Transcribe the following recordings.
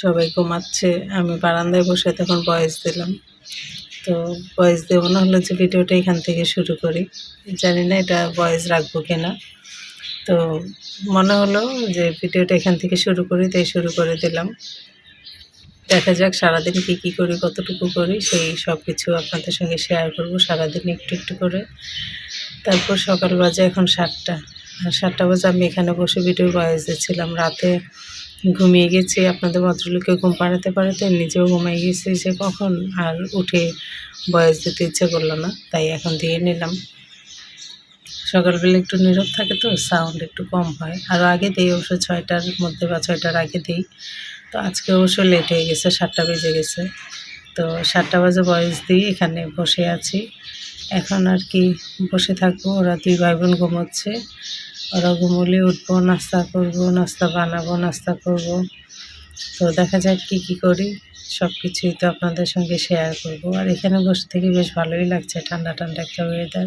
সবাই ঘুমাচ্ছে, আমি বারান্দায় বসে তখন ভয়েস দিলাম। তো ভয়েস দেবো না হলো যে ভিডিওটা এখান থেকে শুরু করি। জানি না এটা ভয়েস রাখব কিনা। তো মনে হলো যে ভিডিওটা এখান থেকে শুরু করি, তাই শুরু করে দিলাম। দেখা যাক সারাদিন কী কী করি, কতটুকু করি, সেই সব কিছু আপনাদের সঙ্গে শেয়ার করব সারাদিন একটু একটু করে। তারপর সকাল বাজে এখন সাতটা। আর সাতটা বাজে আমি এখানে বসে ভিডিও বয়স দিচ্ছিলাম রাতে ঘুমিয়ে গেছি, আপনাদের ভদ্রলোককে ঘুম পাড়াতে পাড়াতে নিজেও ঘুমিয়ে গেছি যে কখন, আর উঠে বয়স দিতে ইচ্ছে করল না, তাই এখন দিয়ে নিলাম। সকালবেলা একটু নীরব থাকে তো সাউন্ড একটু কম হয়। আরও আগে দিই অবশ্য ছয়টার মধ্যে বা ছয়টার আগে দিই। তো আজকে অবশ্য লেট হয়ে গেছে, সাতটা বেজে গেছে। তো সাতটা বাজে বয়স দিয়ে এখানে বসে আছি। এখন আর কি বসে থাকব, ওরা দুই ভাই বোন ঘুমোচ্ছে। ওরা ঘুমোলে উঠবো, নাস্তা করব, নাস্তা বানাবো, নাস্তা করব। তো দেখা যাক কী কী করি। সব কিছুই তো আপনাদের সঙ্গে শেয়ার করব। আর এখানে বসে থেকে বেশ ভালোই লাগছে ঠান্ডা ঠান্ডা একটা ওয়েদার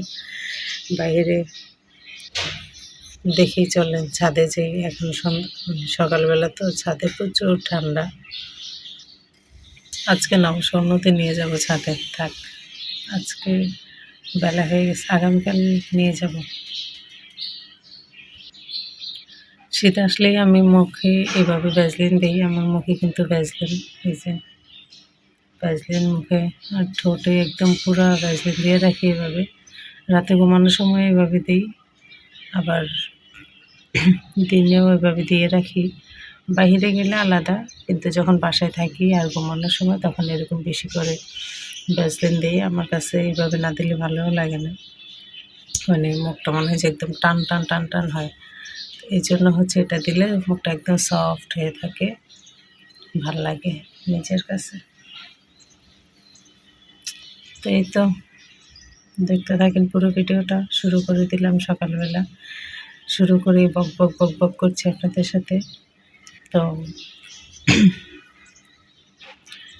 বাইরে দেখেই চলেন ছাদে যে এখন মানে সকালবেলা তো ছাদে প্রচুর ঠান্ডা। আজকে না, অবশ্য নিয়ে যাব ছাদে। থাক, আজকে বেলা হয়ে গেছে, আগামীকাল নিয়ে যাব। শীত আসলেই আমি মুখে এভাবে ভ্যাসলিন দিই, আমার মুখে কিন্তু ভ্যাসলিন এই যে ভ্যাসলিন মুখে আর ঠোঁটে একদম পুরো ভ্যাসলিন দিয়ে রাখি এভাবে। রাতে ঘুমানোর সময় এভাবে দিই। আবার দিনেও এভাবে দিয়ে রাখি। বাইরে গেলে আলাদা, কিন্তু যখন বাসায় থাকি আর ঘুমানোর সময় তখন এরকম বেশি করে ভ্যাসলিন দিই। আমার কাছে এইভাবে না দিলে ভালোও লাগে না। মানে মুখটা মনে হয় যে একদম টান টান টান টান হয়। এই জন্য হচ্ছে এটা দিলে মুখটা একদম সফট হয়ে থাকে, ভালো লাগে নিজের কাছে। তো এই তো। দেখতে থাকেন পুরো ভিডিওটা। শুরু করে দিলাম সকালবেলা। শুরু করে বক বক বক বক করছি আপনাদের সাথে। তো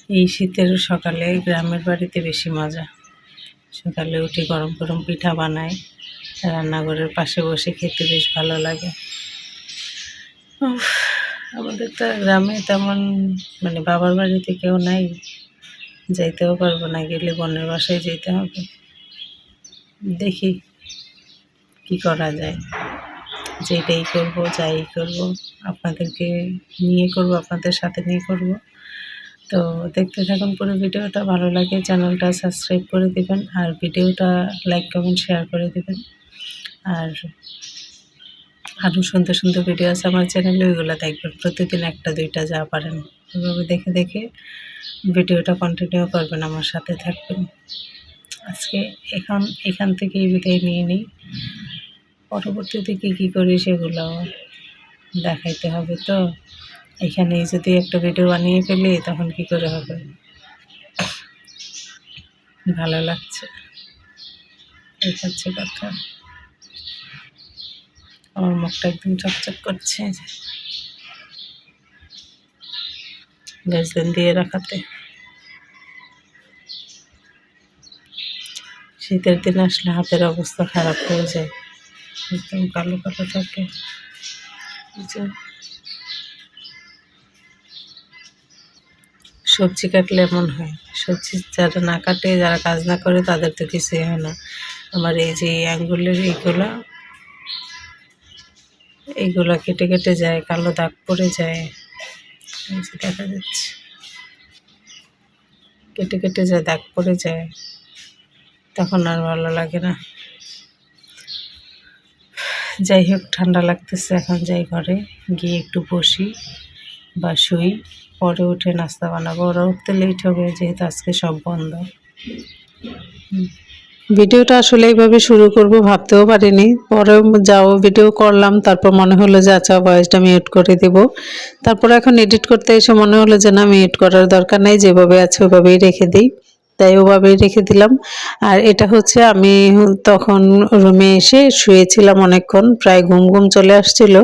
এই শীতের সকালে গ্রামের বাড়িতে বেশি মজা। সকালে উঠে গরম গরম পিঠা বানায় রান্নাঘরের পাশে বসে খেতে বেশ ভালো লাগে। আমাদের তো গ্রামে তেমন মানে বাবার বাড়িতে কেউ নাই। যাইতেও পারব না, গেলে বোনের বাসায় যেতে হবে। দেখি কি করা যায়। যেটাই করব, যাই করব, আপনাদেরকে নিয়ে করব, আপনাদের সাথে নিয়ে করব। তো দেখতে থাকুন পুরো ভিডিওটা, ভালো লাগে চ্যানেলটা সাবস্ক্রাইব করে দেবেন আর ভিডিওটা লাইক কমেন্ট শেয়ার করে দেবেন। আর আরও সুন্দর সুন্দর ভিডিও আছে আমার চ্যানেলে ওইগুলো দেখবেন। প্রতিদিন একটা, দুইটা যা পারেন। ওইভাবে দেখে দেখে ভিডিওটা কন্টিনিউ করবেন, আমার সাথে থাকবেন। আজকে এখন, এখান থেকেই বিদায় নিয়ে নিই। পরবর্তীতে কী কী করি সেগুলো দেখাইতে হবে তো। এখানেই যদি একটা ভিডিও বানিয়ে ফেলি, তখন কি করে হবে? ভালো লাগছে। এই হচ্ছে কথা। আমার মুখটা একদম চকচক করছে। ভ্যাসলিন দিয়ে রাখাতে। শীতের দিন আসলে হাতের অবস্থা খারাপ হয়ে যায়। একদম কালো কালো থাকে। সবজি কাটলে এমন হয়, সবজি যারা না কাটে, যারা কাজ না করে, তাদের তো কিছুই হয় না। আমার এই যে আঙ্গুলের এইগুলা এইগুলা কেটে কেটে যায়, কালো দাগ পড়ে যায়। দেখা যাচ্ছে, কেটে কেটে যায়, দাগ পড়ে যায়। তখন আর ভালো লাগে না। যাই হোক, ঠান্ডা লাগতেছে এখন, যাই ঘরে গিয়ে একটু বসি বা শুই, পরে উঠে নাস্তা বানাবো। ওরা উঠতে লেট হবে, যেহেতু আজকে সব বন্ধ। ভিডিওটা আসলে এইভাবে শুরু করব, ভাবতেও পারিনি। পরে যাও ভিডিও করলাম, তারপর মনে হলো যে আচ্ছা ভয়েসটা মিউট করে দেব। তারপর এখন এডিট করতে এসে মনে হলো যে, না মিউট করার দরকার নেই, যেভাবে আছে ওভাবেই রেখে দিই। তাই ওভাবেই রেখে দিলাম। আর এটা হচ্ছে আমি তখন রুমে এসে শুয়েছিলাম অনেকক্ষণ, প্রায় ঘুম ঘুম চলে আসছিল।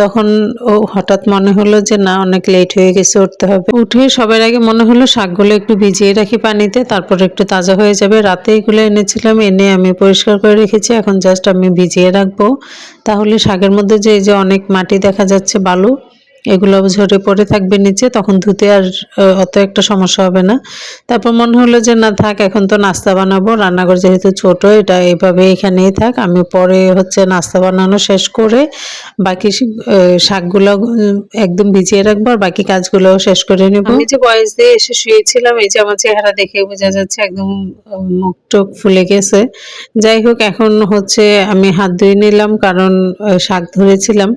তখন ও হঠাৎ মনে হলো যে, না, অনেক লেট হয়ে গেছে, উঠতে হবে। উঠে সবার আগে মনে হলো শাকগুলো একটু ভিজিয়ে রাখি পানিতে, তারপর একটু তাজা হয়ে যাবে। রাতে এগুলো এনেছিলাম, এনে আমি পরিষ্কার করে রেখেছি। এখন জাস্ট আমি ভিজিয়ে রাখব। তাহলে শাকের মধ্যে যে এই যে অনেক মাটি দেখা যাচ্ছে, বালু এগুলো ঝরে পড়ে থাকবে নিচে, তখন ধুতে আর অত একটা সমস্যা হবে না। তারপর মনে হলো যে, না, থাক, এখন তো নাস্তা বানাবো, রান্নাঘর যেহেতু ছোট, এটা এইভাবে এখানেই থাক, আমি পরে হচ্ছে নাস্তা বানানো শেষ করে বাকি শাকগুলো একদম ভিজিয়ে রাখব আর বাকি কাজগুলো শেষ করে নেব। আমি যে বয়স দিয়ে এসে শুয়েছিলাম, এই যে আমার চেহারা দেখে বোঝা যাচ্ছে একদম মুখ টুক ফুলে গেছে। যাই হোক, এখন হচ্ছে আমি হাত ধুয়ে নিলাম, কারণ শাক ধরেছিলাম।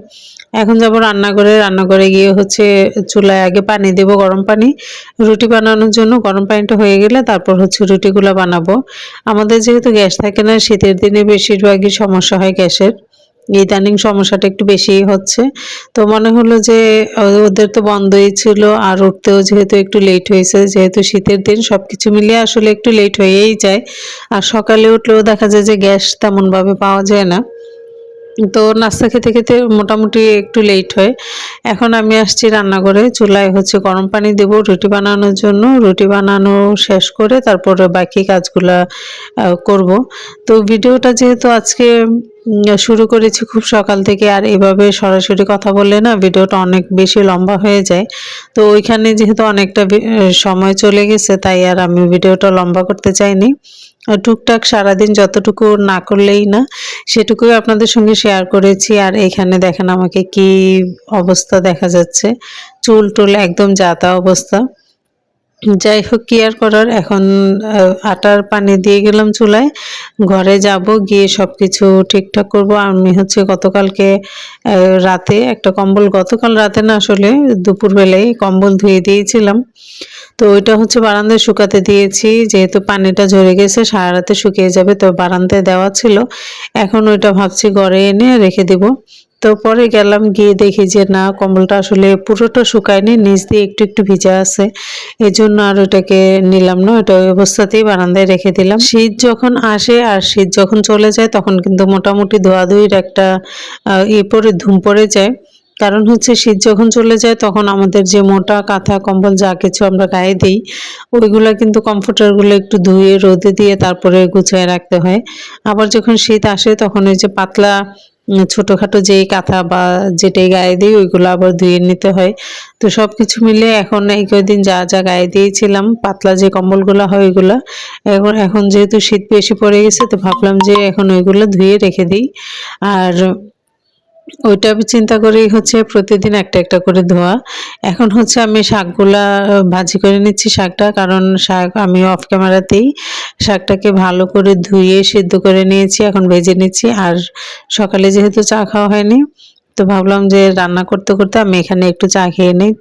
এখন যাব রান্নাঘরে রান্নাঘরে গিয়ে হচ্ছে চুলায় আগে পানি দেব, গরম পানি। রুটি বানানোর জন্য গরম পানিটা হয়ে গেলে তারপর হচ্ছে রুটিগুলো বানাবো। আমাদের যেহেতু গ্যাস থাকে না, শীতের দিনে বেশিরভাগই সমস্যা হয় গ্যাসের। ইদানিং সমস্যাটা একটু বেশিই হচ্ছে। তো মনে হলো যে ওদের তো বন্ধই ছিল, আর উঠতেও যেহেতু একটু লেট হয়েছে, যেহেতু শীতের দিন সব কিছু মিলিয়ে আসলে একটু লেট হয়েই যায়। আর সকালে উঠলেও দেখা যায় যে গ্যাস তেমনভাবে পাওয়া যায় না। তো নাস্তা খেতে খেতে মোটামুটি একটু লেট হয়। এখন আমি আসছি রান্নাঘরে, চুলায় হচ্ছে গরম পানি দেব রুটি বানানোর জন্য। রুটি বানানো শেষ করে তারপরে বাকি কাজগুলা করব। তো ভিডিওটা যেহেতু আজকে শুরু করেছি খুব সকাল থেকে, আর এভাবে সরাসরি কথা বললে না ভিডিওটা অনেক বেশি লম্বা হয়ে যায়। তো ওইখানে যেহেতু অনেকটা সময় চলে গেছে, তাই আর আমি ভিডিওটা লম্বা করতে চাইনি। টুকটাক সারাদিন যতটুকু না করলেই না, সেটুকুই আপনাদের সঙ্গে শেয়ার করেছি। আর এখানে দেখেন আমাকে কি অবস্থা দেখা যাচ্ছে। চুল টুল একদম যাতা অবস্থা। যাই হোক, কি আর করার? এখন আটার পানি দিয়ে গেলাম চুলায়। ঘরে যাব, গিয়ে সব কিছু ঠিকঠাক করব। আমি হচ্ছে গতকালকে রাতে, একটা কম্বল, গতকাল রাতে না আসলে দুপুরবেলায় কম্বল ধুয়ে দিয়েছিলাম। তো ওইটা হচ্ছে বারান্দায় শুকাতে দিয়েছি যেহেতু পানিটা ঝরে গেছে সারা রাতে শুকিয়ে যাবে তো বারান্দায় দেওয়া ছিল। এখন ওইটা ভাবছি ঘরে এনে রেখে দিব। তো পরে গেলাম গিয়ে দেখি যে না কম্বলটা আসলে পুরোটা শুকায়নি নিচ দিয়ে একটু একটু ভিজা আছে। এই জন্য আর ওটাকে নিলাম না ওটা ওই অবস্থাতেই বারান্দায় রেখে দিলাম। শীত যখন আসে আর শীত যখন চলে যায় তখন কিন্তু মোটামুটি ধোয়াধুয়ির একটা আহ, ই পরে ধুম পড়ে যায়। কারণ হচ্ছে শীত যখন চলে যায়, তখন আমাদের যে মোটা, কাঁথা, কম্বল যা কিছু আমরা গায়ে দিই, ওইগুলা কিন্তু কমফোর্টারগুলো একটু ধুয়ে, রোদে দিয়ে তারপরে গুছিয়ে রাখতে হয়। আবার যখন শীত আসে, তখন ওই যে পাতলা ছোটখাটো যেই কাঁথা বা যেটাই গায়ে দিই, ওইগুলো আবার ধুয়ে নিতে হয়। তো সব কিছু মিলে এখন এই কয়দিন যা যা গায়ে দিয়েছিলাম, পাতলা যে কম্বলগুলো হয় ওইগুলা, এখন এখন যেহেতু শীত বেশি পড়ে গেছে, তো ভাবলাম যে এখন ওইগুলো ধুয়ে রেখে দিই। আর ওইটা চিন্তা করেই হচ্ছে প্রতিদিন একটা একটা করে ধোয়া। এখন হচ্ছে আমি শাকগুলা ভাজি করে নিচ্ছি শাকটা, কারণ শাক আমি অফ ক্যামেরাতেই শাকটাকে ভালো করে ধুয়ে সিদ্ধ করে নিয়েছি, এখন ভেজে নিচ্ছি। আর সকালে যেহেতু চা খাওয়া হয়নি, তো ভাবলাম যে রান্না করতে করতে আমি এখানে একটু চা খেয়ে নিই।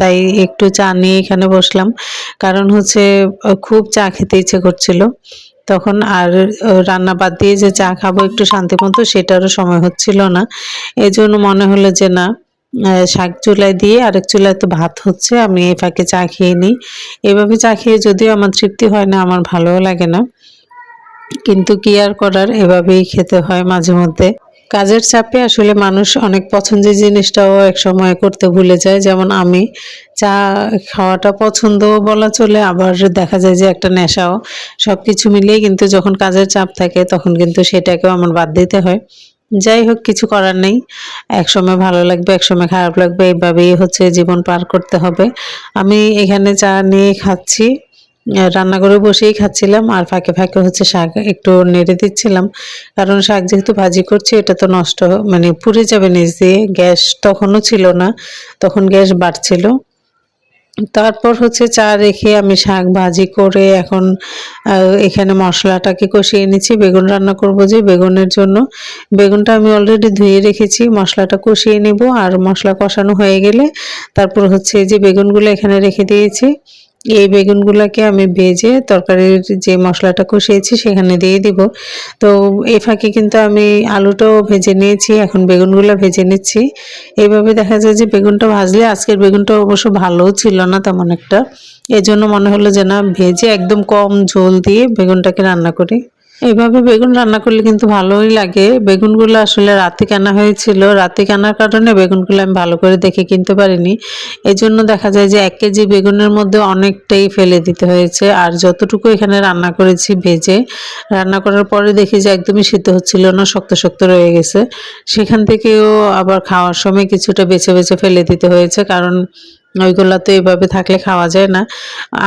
তাই একটু চা নিয়ে এখানে বসলাম। কারণ হচ্ছে খুব চা খেতে ইচ্ছে করছিল। তখন আর রান্না বাদ দিয়ে যে চা খাব একটু শান্তি মতো সেটারও সময় হচ্ছিল না। এই জন্য মনে হলো যে না শাক চুলায় দিয়ে আরেক চুলায় তো ভাত হচ্ছে, আমি এই ফাঁকে চা খেয়ে নিই। এভাবে চা খেয়ে যদিও আমার তৃপ্তি হয় না, আমার ভালোও লাগে না। কিন্তু কি আর করার, এভাবেই খেতে হয় মাঝে মধ্যে। কাজের চাপে আসলে মানুষ অনেক পছন্দের জিনিসটাও এক সময় করতে ভুলে যায়। যেমন আমি চা খাওয়াটা পছন্দ বলা চলে, আবার দেখা যায় যে একটা নেশাও। সব কিছু মিলিয়ে কিন্তু যখন কাজের চাপ থাকে, তখন কিন্তু সেটাকেও আমার বাদ দিতে হয়। যাই হোক, কিছু করার নেই। এক সময় ভালো লাগবে, এক সময় খারাপ লাগবে, এইভাবেই হচ্ছে জীবন পার করতে হবে। আমি এখানে চা নিয়ে খাচ্ছি। রান্নাঘরে বসেই খাচ্ছিলাম আর ফাঁকে ফাঁকে হচ্ছে শাক একটু নেড়ে দিচ্ছিলাম। কারণ শাক যেহেতু ভাজি করছি, এটা তো নষ্ট মানে পুড়ে যাবে নিচ দিয়ে। গ্যাস তখনও ছিল না, তখন গ্যাস বাড়ছিল। তারপর হচ্ছে চা রেখে আমি শাক ভাজি করে এখন এখানে মশলাটাকে কষিয়ে নিচ্ছি। বেগুন রান্না করব যে বেগুনের জন্য। বেগুনটা আমি অলরেডি ধুয়ে রেখেছি, মশলাটা কষিয়ে নেব। আর মশলা কষানো হয়ে গেলে তারপর হচ্ছে যে বেগুনগুলো এখানে রেখে দিয়েছি। এই বেগুনগুলোকে আমি ভেজে তরকারির যে মশলাটা কষিয়েছি সেখানে দিয়ে দিব। তো এই ফাঁকে কিন্তু আমি আলুটাও ভেজে নিয়েছি, এখন বেগুনগুলো ভেজে নিচ্ছি। এইভাবে দেখা যায় যে বেগুনটা ভাজলে আজকের বেগুনটা অবশ্য ভালোও ছিল না তেমন একটা। এজন্য মনে হলো যে না, ভেজে একদম কম ঝোল দিয়ে বেগুনটাকে রান্না করি। এইভাবে বেগুন রান্না করলে কিন্তু ভালোই লাগে। বেগুনগুলো আসলে রাতে কেনা হয়েছিল। রাতে কেনার কারণে বেগুনগুলো আমি ভালো করে দেখে কিনতে পারিনি। এই জন্য দেখা যায় যে এক কেজি বেগুনের মধ্যে অনেকটাই ফেলে দিতে হয়েছে। আর যতটুকু এখানে রান্না করেছি ভেজে, রান্না করার পরে দেখি যে একদমই সিদ্ধ হচ্ছিল না, শক্ত শক্ত রয়ে গেছে। সেখান থেকেও আবার খাওয়ার সময় কিছুটা বেছে বেছে ফেলে দিতে হয়েছে। কারণ ওইগুলা তো এভাবে থাকলে খাওয়া যায় না।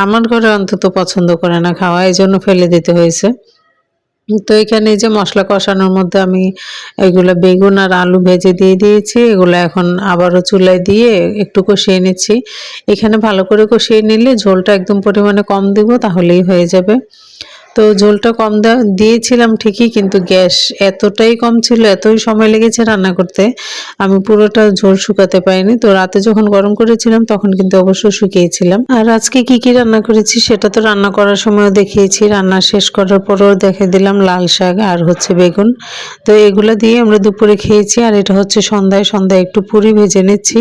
আমার ঘরে অন্তত পছন্দ করে না খাওয়া এই জন্য ফেলে দিতে হয়েছে। তো এখানে যে মশলা কষানোর মধ্যে আমি এগুলো বেগুন আর আলু ভেজে দিয়ে দিয়েছি। এগুলো এখন আবারও চুলায় দিয়ে একটু কষিয়ে নিচ্ছি। এখানে ভালো করে কষিয়ে নিলে ঝোলটা একদম পরিমাণে কম দেবো, তাহলেই হয়ে যাবে। তো ঝোলটা কম দিয়েছিলাম ঠিকই কিন্তু গ্যাস এতটাই কম ছিল, এতই সময় লেগেছে রান্না করতে, আমি পুরোটা ঝোল শুকাতে পারিনি। তো রাতে যখন গরম করেছিলাম তখন কিন্তু অবশ্যই শুকিয়েছিলাম। আর আজকে কি কি রান্না করেছি সেটা তো রান্না করার সময়ও দেখিয়েছি। রান্না শেষ করার পরেও দেখে দিলাম লাল শাক আর হচ্ছে বেগুন। তো এগুলো দিয়ে আমরা দুপুরে খেয়েছি আর এটা হচ্ছে সন্ধ্যায় সন্ধ্যায় একটু পুরি ভেজে নিচ্ছি।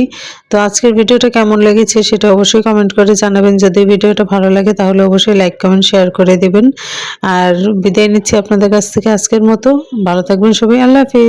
তো আজকের ভিডিওটা কেমন লেগেছে সেটা অবশ্যই কমেন্ট করে জানাবেন। যদি ভিডিওটা ভালো লাগে তাহলে অবশ্যই লাইক, কমেন্ট, শেয়ার করে দিবেন। আর বিদায় নিচ্ছি আপনাদের কাছ থেকে আজকের মতো। ভালো থাকবেন সবাই। আল্লাহ হাফিজ।